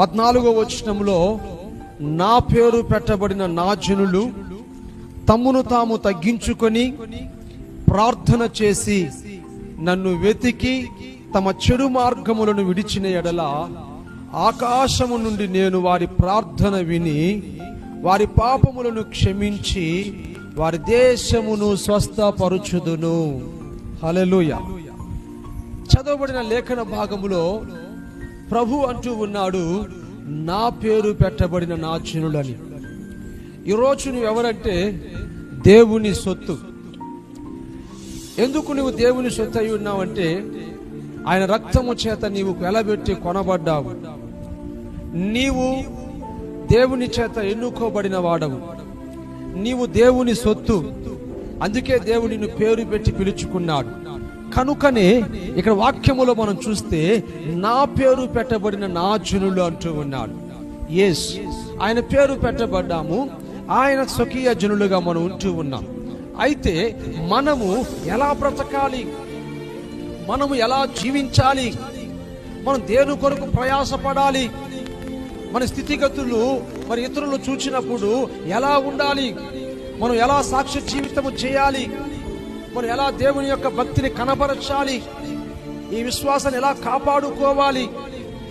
పద్నాలుగో వచనంలో నా పేరు పెట్టబడిన నా జనులు తమ్మును తాము తగ్గించుకొని ప్రార్థన చేసి నన్ను వెతికి తమ చెడు మార్గములను విడిచిన ఎడల ఆకాశము నుండి నేను వారి ప్రార్థన విని వారి పాపములను క్షమించి వారి దేశమును స్వస్థపరుచుదును. హలలుయ చదవబడిన లేఖన భాగములో ప్రభు అంటూ ఉన్నాడు నా పేరు పెట్టబడిన నా చినుడని ఈరోజు నువ్వు ఎవరంటే దేవుని సొత్తు. ఎందుకు నువ్వు దేవుని సొత్తు అయి ఉన్నావంటే ఆయన రక్తము చేత నీవు వెలబెట్టి కొనబడ్డావు. నీవు దేవుని చేత ఎన్నుకోబడిన వాడవు. నీవు దేవుని సొత్తు. అందుకే దేవుడు నిన్ను పేరు పెట్టి పిలుచుకున్నాడు. కనుకనే ఇక్కడ వాక్యములో మనం చూస్తే నా పేరు పెట్టబడిన నా జనులు అంటూ ఉన్నాడు ఎస్ ఆయన పేరు పెట్టబడ్డాము. ఆయన స్వకీయ జనులుగా మనం ఉంటూ ఉన్నాం. అయితే మనము ఎలా బ్రతకాలి? మనము ఎలా జీవించాలి? మనం దేని కొరకు ప్రయాసపడాలి? మన స్థితిగతులు మరి ఇతరులు చూచినప్పుడు ఎలా ఉండాలి? మనం ఎలా సాక్ష్య జీవితము చేయాలి? మనం ఎలా దేవుని యొక్క భక్తిని కనబరచాలి? ఈ విశ్వాసాన్ని ఎలా కాపాడుకోవాలి?